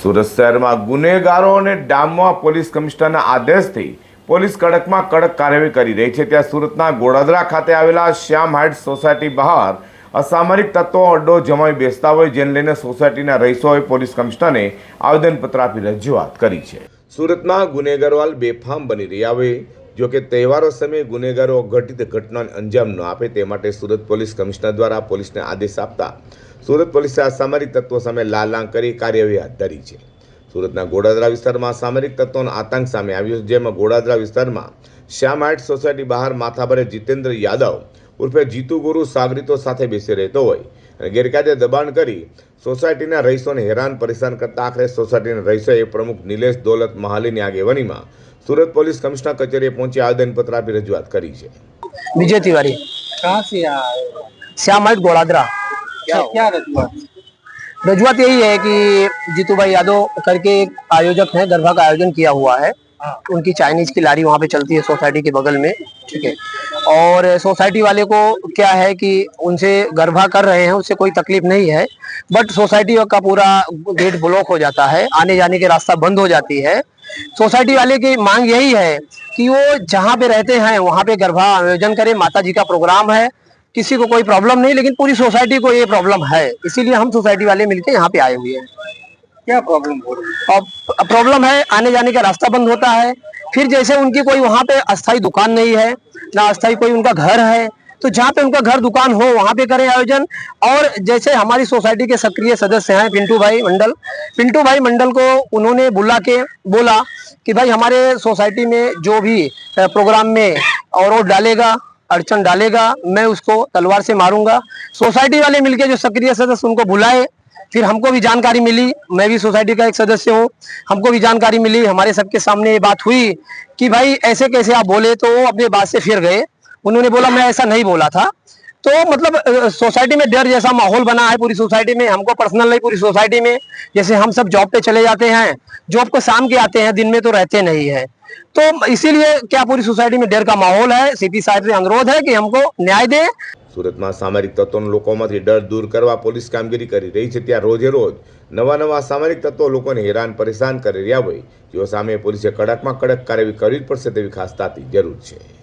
સુરત શહેરમાં ગુનેગારો અને ડામવા પોલીસ કમિશનરના આદેશથી પોલીસ કડકમાં કડક કાર્યવાહી કરી રહી છે. ત્યાં સુરતના ગોડાદરા ખાતે આવેલા શ્યામ હાઇટ સોસાયટી બહાર અસામરિક તત્વો અડ્ડો જમાવી બેસતા હોય, જેને લઈને સોસાયટીના રહીશોએ પોલીસ કમિશનરને આવેદનપત્ર આપી રજૂઆત કરી છે. સુરતમાં ગુનેગારવાલ બેફામ બની રહ્યા હોય. જો કે તહેવારો સમયે ગુનેગારો ઘટિત ઘટનાને અંજામ ન આપે તે માટે સુરત પોલીસ કમિશનર દ્વારા પોલીસને આદેશ આપતા સુરત પોલીસે આ સામરિક તત્વો સામે લાલાંગ કરી કાર્યવાહી હાથ ધરી છે. સુરતના ગોડાદરા વિસ્તારમાં સામરિક તત્વોનો આતંક સામે આવ્યો છે, જેમાં ગોડાદરા વિસ્તારમાં શ્યામ હાઇટ સોસાયટી બહાર માથાભરે જીતેન્દ્ર યાદવ ઉર્ફે જીતુ ગુરુ સાગરીતો સાથે બેસી રહેતો હોય અને ગેરકાયદે દબાણ કરી સોસાયટીના રહીશોને હેરાન પરેશાન કરતા આખરે સોસાયટીના રહીશોએ પ્રમુખ નિલેશ દોલત મહાલીની આગેવાનીમાં સુરત પોલીસ કમિશનર કચેરીએ પહોંચી આવેદનપત્ર આપી રજૂઆત કરી છે विजय तिवारी कहाँ से यहाँ आए हो? श्याम हाइट गोड़ादरा क्या क्या रजूआत रजुआत यही है कि जीतू भाई यादव करके एक आयोजक है गरबा का आयोजन किया हुआ है हाँ। उनकी चाइनीज की लारी वहाँ पे चलती है सोसाइटी के बगल में ठीक है और सोसाइटी वाले को क्या है कि उनसे गरबा कर रहे हैं उससे कोई तकलीफ नहीं है बट सोसाइटी का पूरा गेट ब्लॉक हो जाता है आने जाने के रास्ता बंद हो जाती है सोसाइटी वाले की मांग यही है कि वो जहाँ पे रहते हैं वहाँ पे गरबा आयोजन करें माता जी का प्रोग्राम है किसी को कोई प्रॉब्लम नहीं लेकिन पूरी सोसाइटी को ये प्रॉब्लम है। इसीलिए हम सोसाइटी वाले मिलकर यहाँ पे आए हुए हैं। क्या प्रॉब्लम हो रही है? प्रॉब्लम है आने जाने का रास्ता बंद होता है। फिर जैसे उनकी कोई वहाँ पे अस्थाई दुकान नहीं है ना अस्थाई कोई उनका घर है तो जहाँ पे उनका घर दुकान हो, वहाँ पे करें आयोजन। और जैसे हमारी सोसाइटी के सक्रिय सदस्य हैं पिंटू भाई मंडल। पिंटू भाई मंडल को उन्होंने बुला के, बोला कि भाई हमारे सोसाइटी में जो भी प्रोग्राम में और डालेगा, अड़चन डालेगा, मैं उसको तलवार से मारूँगा। सोसाइटी वाले मिलके जो सक्रिय सदस्य उनको बुलाए, फिर हमको भी जानकारी मिली। मैं भी सोसाइटी का एक सदस्य हूँ। हमको भी जानकारी मिली। हमारे सबके सामने ये बात हुई कि भाई ऐसे कैसे आप बोले तो वो अपने बात से फिर गए। उन्होंने बोला मैं ऐसा नहीं बोला था तो मतलब अ, सोसाइटी में डर जैसा माहौल बना है पूरी सोसाइटी में हमको पर्सनल नहीं पूरी सोसाइटी में जैसे हम सब जॉब पे चले जाते हैं जॉब को शाम के आते हैं दिन में तो रहते नहीं है तो इसीलिए क्या पूरी सोसाइटी में डर का माहौल है सीपी साहब से अनुरोध है कि हमको न्याय दे સુરતમાં સામરિક તત્વોના લોકોમાંથી ડર દૂર કરવા પોલીસ કામગીરી કરી રહી છે ત્યાં રોજે રોજ નવા નવા સામરિક તત્વો લોકોને હેરાન પરેશાન કરી રહ્યા હોય જેઓ સામે પોલીસે કડકમાં કડક કાર્યવાહી કરવી જ પડશે તેવી ખાસ તાતી જરૂર છે